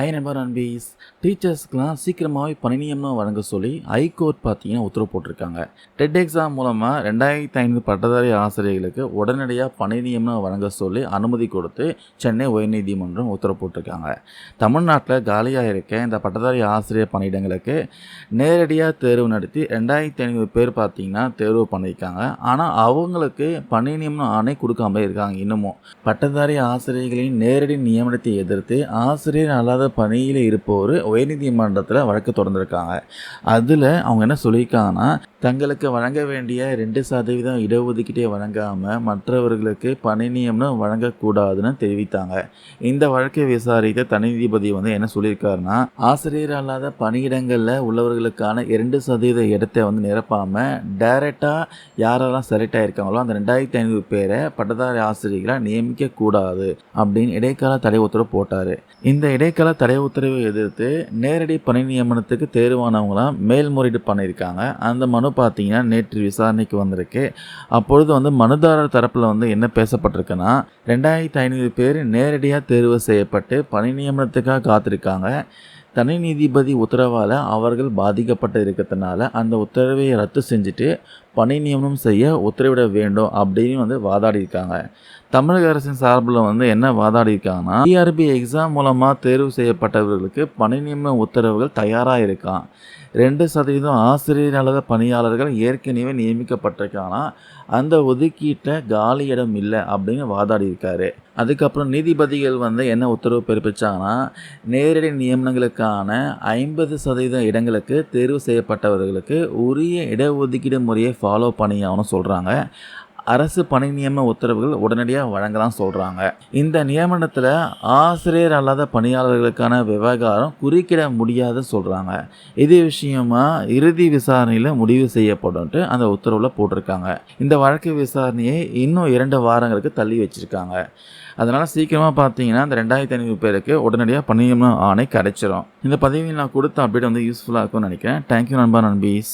I number அன்பீஸ் டீச்சர்ஸ்க்கெலாம் சீக்கிரமாகவே பணி நியமனம் வழங்க சொல்லி ஹைகோர்ட் பார்த்தீங்கன்னா உத்தரவு போட்டிருக்காங்க. டெட் எக்ஸாம் மூலமாக ரெண்டாயிரத்தி ஐநூறு பட்டதாரி ஆசிரியர்களுக்கு உடனடியாக பணி நியமனம் வழங்க சொல்லி அனுமதி கொடுத்து சென்னை உயர்நீதிமன்றம் உத்தரவு போட்டிருக்காங்க. தமிழ்நாட்டில் காலியாக இருக்க இந்த பட்டதாரி ஆசிரியர் பணியிடங்களுக்கு நேரடியாக தேர்வு நடத்தி ரெண்டாயிரத்தி ஐநூறு பேர் பார்த்தீங்கன்னா தேர்வு பண்ணியிருக்காங்க. ஆனால் அவங்களுக்கு பணி நியமனம் ஆணை கொடுக்காம இருக்காங்க இன்னமும். பட்டதாரி ஆசிரியர்களின் நேரடி நியமனத்தை எதிர்த்து ஆசிரியர் அல்லாத பணியில் இருப்பவர் உயர்நீதிமன்றத்தில் வழக்கு தொடர்ந்துருக்காங்க. அதில் அவங்க என்ன சொல்லியிருக்காங்கன்னா தங்களுக்கு வழங்க வேண்டிய ரெண்டு சதவீதம் இடஒதுக்கீட்டை வழங்காமல் மற்றவர்களுக்கு பணி நியமனம் வழங்கக்கூடாதுன்னு தெரிவித்தாங்க. இந்த வழக்கை விசாரித்த தனி நீதிபதி வந்து என்ன சொல்லியிருக்காருன்னா ஆசிரியர் அல்லாத பணியிடங்களில் உள்ளவர்களுக்கான இரண்டு சதவீத இடத்தை வந்து நிரப்பாமல் டைரெக்டாக யாரெல்லாம் செலக்ட் ஆகிருக்காங்களோ அந்த ரெண்டாயிரத்தி ஐநூறு பேரை பட்டதாரி ஆசிரியர்களாக நியமிக்கக்கூடாது அப்படின்னு இடைக்கால தடை உத்தரவு போட்டார். இந்த இடைக்கால தடை உத்தரவை எதிர்த்து நேரடி பணி நியமனத்துக்கு தேர்வானவங்களாம் மேல்முறையீடு பண்ணியிருக்காங்க. அந்த மனு பார்த்தீங்கன்னா நேற்று விசாரணைக்கு வந்திருக்கு. அப்பொழுது வந்து மனுதாரர் தரப்பில் வந்து என்ன பேசப்பட்டிருக்குன்னா ரெண்டாயிரத்தி ஐநூறு பேர் நேரடியாக தேர்வு செய்யப்பட்டு பணி நியமனத்துக்காக காத்திருக்காங்க. தனி நீதிபதி உத்தரவால் அவர்கள் பாதிக்கப்பட்டு இருக்கிறதுனால அந்த உத்தரவை ரத்து செஞ்சுட்டு பணி நியமனம் செய்ய உத்தரவிட வேண்டும் அப்படின்னு வந்து வாதாடியிருக்காங்க. தமிழக அரசின் சார்பில் வந்து என்ன வாதாடியிருக்காங்கன்னா டிஆர்பி எக்ஸாம் மூலமாக தேர்வு செய்யப்பட்டவர்களுக்கு பணி நியமன உத்தரவுகள் தயாராக இருக்கான். ரெண்டு சதவீதம் ஆசிரியர் அல்லது பணியாளர்கள் ஏற்கனவே நியமிக்கப்பட்டிருக்காங்கன்னா அந்த ஒதுக்கீட்டில் காலி இடம் இல்லை அப்படின்னு வாதாடியிருக்காரு. அதுக்கப்புறம் நீதிபதிகள் வந்து என்ன உத்தரவு பிறப்பிச்சாங்கன்னா நேரடி நியமனங்களுக்கான ஐம்பது சதவீத இடங்களுக்கு தேர்வு செய்யப்பட்டவர்களுக்கு உரிய இடஒதுக்கீடு முறையை ஃபாலோ பண்ணியாகணும் சொல்கிறாங்க அரசு பணி நியமன உத்தரவுகள் உடனடியாக வழங்கலாம் சொல்கிறாங்க இந்த நியமனத்தில் ஆசிரியர் அல்லாத பணியாளர்களுக்கான விவகாரம் குறுக்கிட முடியாதுன்னு சொல்கிறாங்க இது விஷயமா இறுதி விசாரணையில் முடிவு செய்யப்படும்ட்டு அந்த உத்தரவில் போட்டிருக்காங்க. இந்த வழக்கு விசாரணையை இன்னும் இரண்டு வாரங்களுக்கு தள்ளி வச்சுருக்காங்க. அதனால் சீக்கிரமாக பார்த்தீங்கன்னா இந்த ரெண்டாயிரத்தி ஐநூறு பேருக்கு உடனடியாக பணியமன ஆணை கிடைச்சிரும். இந்த பதவியில் நான் கொடுத்த அப்டேட் வந்து யூஸ்ஃபுல்லாக இருக்கும்னு நினைக்கிறேன். தேங்க்யூ நண்பா நண்பீஸ்.